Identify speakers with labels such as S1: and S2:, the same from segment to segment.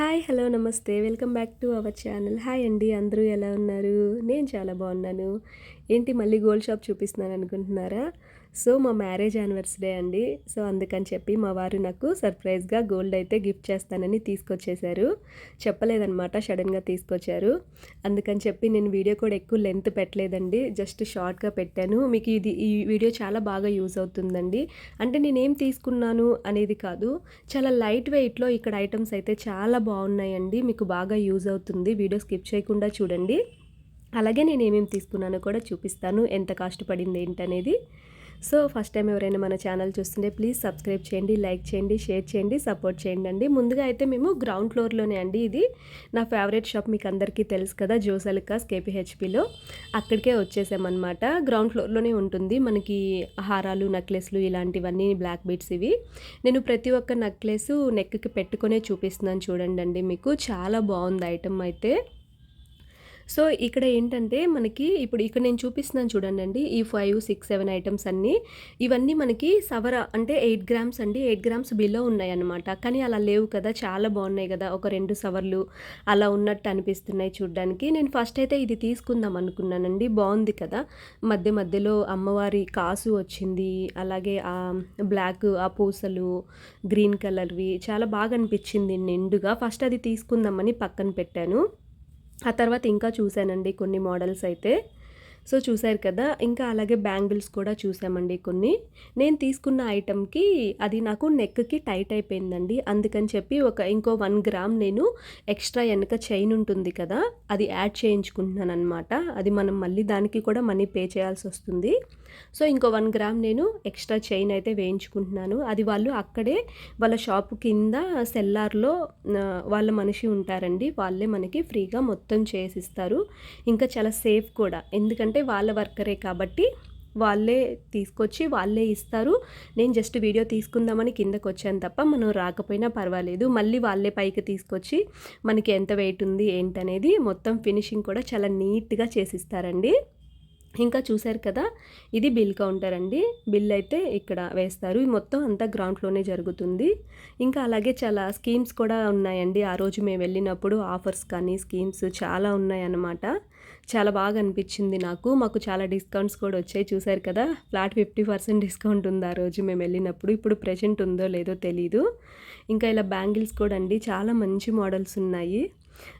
S1: Hi hello నమస్తే. Welcome back to our channel. Hi అండి అందరూ ఎలా ఉన్నారు? నేను చాలా బాగున్నాను. ఏంటి మళ్ళీ గోల్డ్ షాప్ చూపిస్తున్నాను అనుకుంటున్నారా? సో మా మ్యారేజ్ యానివర్సరీ అండి. సో అందుకని చెప్పి మా వారు నాకు సర్ప్రైజ్గా గోల్డ్ అయితే గిఫ్ట్ చేస్తానని తీసుకొచ్చేశారు చెప్పలేదన్నమాట సడన్గా తీసుకొచ్చారు. అందుకని చెప్పి నేను వీడియో కూడా ఎక్కువ లెంత్ పెట్టలేదండి. జస్ట్ షార్ట్గా పెట్టాను. మీకు ఇది ఈ వీడియో చాలా బాగా యూజ్ అవుతుందండి. అంటే నేనేం తీసుకున్నాను అనేది కాదు చాలా లైట్ వెయిట్లో ఇక్కడ ఐటమ్స్ అయితే చాలా బాగున్నాయండి. మీకు బాగా యూజ్ అవుతుంది. వీడియో స్కిప్ చేయకుండా చూడండి. అలాగే నేను ఏమేమి తీసుకున్నానో కూడా చూపిస్తాను. ఎంత కాస్ట్ పడింది ఏంటనేది. సో ఫస్ట్ టైం ఎవరైనా మన ఛానల్ చూస్తుంటే ప్లీజ్ సబ్స్క్రైబ్ చేయండి లైక్ చేయండి షేర్ చేయండి సపోర్ట్ చేయండి అండి. ముందుగా అయితే మేము గ్రౌండ్ ఫ్లోర్లోనే అండి ఇది. నా ఫేవరెట్ షాప్ మీకు అందరికీ తెలుసు కదా జోసలికాస్ కేపీహెచ్పిలో అక్కడికే వచ్చేసామన్నమాట. గ్రౌండ్ ఫ్లోర్లోనే ఉంటుంది మనకి హారాలు నెక్లెస్లు ఇలాంటివన్నీ బ్లాక్ బీట్స్ ఇవి. నేను ప్రతి ఒక్క నెక్లెస్ నెక్కి పెట్టుకునే చూపిస్తున్నాను చూడండి అండి మీకు. చాలా బాగుంది ఐటమ్ అయితే. సో ఇక్కడ ఏంటంటే మనకి ఇప్పుడు ఇక్కడ నేను చూపిస్తున్నాను చూడండి అండి ఈ ఫైవ్ సిక్స్ సెవెన్ ఐటమ్స్ అన్నీ. ఇవన్నీ మనకి సవర అంటే ఎయిట్ గ్రామ్స్ అండి. ఎయిట్ గ్రామ్స్ బిలో ఉన్నాయి అనమాట కానీ అలా లేవు కదా. చాలా బాగున్నాయి కదా. ఒక రెండు సవర్లు అలా ఉన్నట్టు అనిపిస్తున్నాయి చూడడానికి. నేను ఫస్ట్ అయితే ఇది తీసుకుందాం అనుకున్నానండి. బాగుంది కదా. మధ్య మధ్యలో అమ్మవారి కాసు వచ్చింది. అలాగే ఆ బ్లాక్ ఆ పూసలు గ్రీన్ కలర్వి చాలా బాగా అనిపించింది నిండుగా. ఫస్ట్ అది తీసుకుందామని పక్కన పెట్టాను. ఆ తర్వాత ఇంకా చూశానండి కొన్ని మోడల్స్ అయితే. సో చూశారు కదా ఇంకా అలాగే బ్యాంగిల్స్ కూడా చూసామండి కొన్ని. నేను తీసుకున్న ఐటెంకి అది నాకు నెక్కి టైట్ అయిపోయిందండి. అందుకని చెప్పి ఒక ఇంకో వన్ గ్రామ్ నేను ఎక్స్ట్రా వెనక చైన్ ఉంటుంది కదా అది యాడ్ చేయించుకుంటున్నాను అనమాట అది మనం మళ్ళీ దానికి కూడా మనీ పే చేయాల్సి వస్తుంది. సో ఇంకో వన్ గ్రామ్ నేను ఎక్స్ట్రా చైన్ అయితే వేయించుకుంటున్నాను. అది వాళ్ళు అక్కడే వాళ్ళ షాప్ కింద సెల్లార్లో వాళ్ళ మనిషి ఉంటారండి. వాళ్ళే మనకి ఫ్రీగా మొత్తం చేసిస్తారు. ఇంకా చాలా సేఫ్ కూడా. ఎందుకంటే అంటే వాళ్ళ వర్కరే కాబట్టి వాళ్ళే తీసుకొచ్చి వాళ్ళే ఇస్తారు. నేను జస్ట్ వీడియో తీసుకుందామని కిందకు వచ్చాను తప్ప మనం రాకపోయినా పర్వాలేదు. మళ్ళీ వాళ్ళే పైకి తీసుకొచ్చి మనకి ఎంత వెయిట్ ఉంది ఏంటనేది మొత్తం ఫినిషింగ్ కూడా చాలా నీట్గా చేసిస్తారండి. ఇంకా చూశారు కదా ఇది బిల్ కౌంటర్ అండి. బిల్ అయితే ఇక్కడ వేస్తారు. మొత్తం అంతా గ్రౌండ్లోనే జరుగుతుంది. ఇంకా అలాగే చాలా స్కీమ్స్ కూడా ఉన్నాయండి. ఆ రోజు మేము వెళ్ళినప్పుడు ఆఫర్స్ కానీ స్కీమ్స్ చాలా ఉన్నాయన్నమాట. చాలా బాగా అనిపించింది నాకు. మాకు చాలా డిస్కౌంట్స్ కూడా వచ్చాయి. చూశారు కదా? ఫ్లాట్ ఫిఫ్టీ పర్సెంట్ డిస్కౌంట్ ఉంది ఆ రోజు మేము వెళ్ళినప్పుడు. ఇప్పుడు ప్రెజెంట్ ఉందో లేదో తెలీదు. ఇంకా ఇలా బ్యాంగిల్స్ కూడా అండి. చాలా మంచి మోడల్స్ ఉన్నాయి.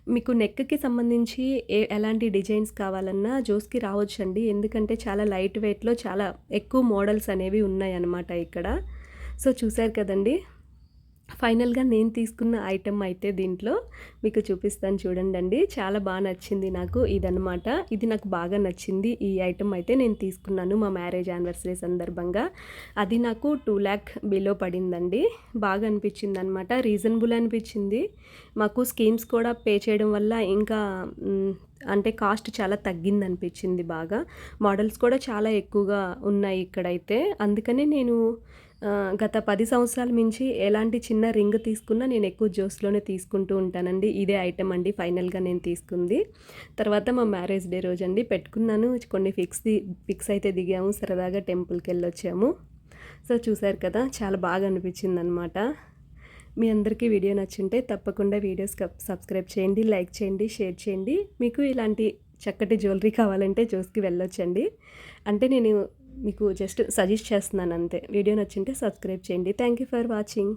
S1: మీకు నెక్కి సంబంధించి ఏ ఎలాంటి డిజైన్స్ కావాలన్నా జోస్కి రావచ్చండి. ఎందుకంటే చాలా లైట్ వెయిట్లో చాలా ఎక్కువ మోడల్స్ అనేవి ఉన్నాయన్నమాట ఇక్కడ. సో చూశారు కదండి? ఫైనల్గా నేను తీసుకున్న ఐటెం అయితే దీంట్లో మీకు చూపిస్తాను చూడండి అండి చాలా బాగా నచ్చింది నాకు ఇదనమాట ఇది నాకు బాగా నచ్చింది ఈ ఐటెం అయితే నేను తీసుకున్నాను మా మ్యారేజ్ యానివర్సరీ సందర్భంగా. అది నాకు టూ ల్యాక్ బిలో పడిందండి. బాగా అనిపించింది అనమాట రీజనబుల్ అనిపించింది. మాకు స్కీమ్స్ కూడా పే చేయడం వల్ల ఇంకా అంటే కాస్ట్ చాలా తగ్గింది అనిపించింది బాగా. మోడల్స్ కూడా చాలా ఎక్కువగా ఉన్నాయి ఇక్కడైతే. అందుకనే నేను గత పది సంవత్సరాల మించి ఎలాంటి చిన్న రింగ్ తీసుకున్నా నేను ఎక్కువ జోస్లోనే తీసుకుంటూ ఉంటానండి. ఇదే ఐటెం అండి ఫైనల్గా నేను తీసుకుంది. తర్వాత మా మ్యారేజ్ డే రోజు అండి పెట్టుకున్నాను. కొన్ని ఫిక్స్ ఫిక్స్ అయితే దిగాము. సరదాగా టెంపుల్కి వెళ్ళొచ్చాము సో చూసారు కదా చాలా బాగా అనిపించింది అనమాట మీ అందరికీ వీడియో నచ్చుంటే తప్పకుండా వీడియోస్ సబ్స్క్రైబ్ చేయండి లైక్ చేయండి షేర్ చేయండి. మీకు ఇలాంటి చక్కటి జ్యువెలరీ కావాలంటే జోస్కి వెళ్ళొచ్చండి. అంటే నేను మీకు జస్ట్ సజెస్ట్ చేస్తున్నాను అంతే. వీడియో నచ్చింటే సబ్స్క్రైబ్ చేయండి. Thank you for watching.